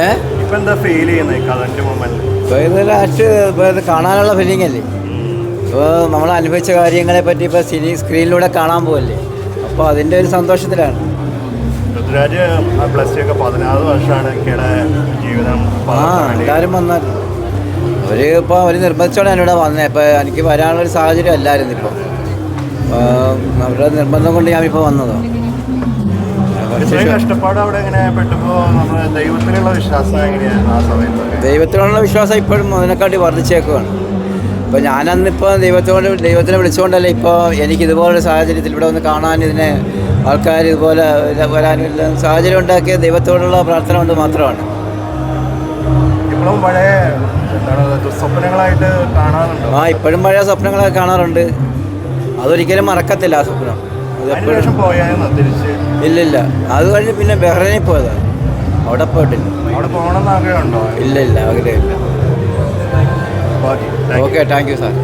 ഏ? ഇപ്പൊ എന്താ ഫീൽ ചെയ്യുന്നത് കറന്റ് മൊമെന്റ് ഇപ്പോൾ ഇത് ലാസ്റ്റ് ഇത് കാണാനുള്ള ഫീലിംഗ് അല്ലേ? ഇപ്പോൾ നമ്മൾ അനുഭവിച്ച കാര്യങ്ങളെ പറ്റി ഇപ്പോൾ സിനി സ്ക്രീനിലൂടെ കാണാൻ പോവല്ലേ? അപ്പോൾ അതിന്റെ ഒരു സന്തോഷത്തിലാണ്. പൃഥ്വിരാജ് പ്ലസ് ടു ഒക്കെ പതിനാറ് വർഷമാണ് ജീവിതം ആ പകർത്താൻ വേണ്ടി. എല്ലാവരും വന്നാൽ. അവർ ഇപ്പോൾ അവർ നിർബന്ധിച്ചോടെ എന്നോട് വന്നത് ഇപ്പോൾ എനിക്ക് വരാനുള്ളൊരു സാഹചര്യം അല്ലായിരുന്നു ഇപ്പോൾ അവരുടെ നിർബന്ധം കൊണ്ട് ഞാൻ ഇപ്പോൾ വന്നതാണ് കഷ്ടപ്പാട് അവിടെ എങ്ങനെ പെട്ടപ്പോ ദൈവത്തിലുള്ള വിശ്വാസം ആ സമയത്ത്? ദൈവത്തിലുള്ള വിശ്വാസം ഇപ്പോഴും അതിനെക്കാട്ടി വർദ്ധിച്ചേക്കുവാണ്. ഇപ്പോൾ ഞാനന്നിപ്പോൾ ദൈവത്തോട് ദൈവത്തിനെ വിളിച്ചുകൊണ്ടല്ലേ ഇപ്പോൾ എനിക്ക് ഇതുപോലൊരു സാഹചര്യത്തിൽ ഇവിടെ ഒന്ന് കാണാൻ ഇതിനെ ആൾക്കാർ ഇതുപോലെ വരാനില്ല സാഹചര്യം ഉണ്ടാക്കിയ ദൈവത്തോടുള്ള പ്രാർത്ഥന കൊണ്ട് മാത്രമാണ്. ഇപ്പോഴും പഴയ എന്താണ് ദുസ്വപ്നങ്ങളായിട്ട് കാണാറുണ്ടോ? ആ ഇപ്പോഴും പഴയ സ്വപ്നങ്ങളൊക്കെ കാണാറുണ്ട്. അതൊരിക്കലും മറക്കത്തില്ല ആ സ്വപ്നം. എപ്പോഴും തിരിച്ച് ഇല്ലില്ല. അത് കഴിഞ്ഞ് പിന്നെ ബഹ്റൈനിൽ പോയതാണ്. അവിടെ പോയിട്ടില്ല. അവിടെ പോകണമെന്ന് ആഗ്രഹമുണ്ടോ? ഇല്ല ഇല്ല ആഗ്രഹമില്ല. Okay thank you sir.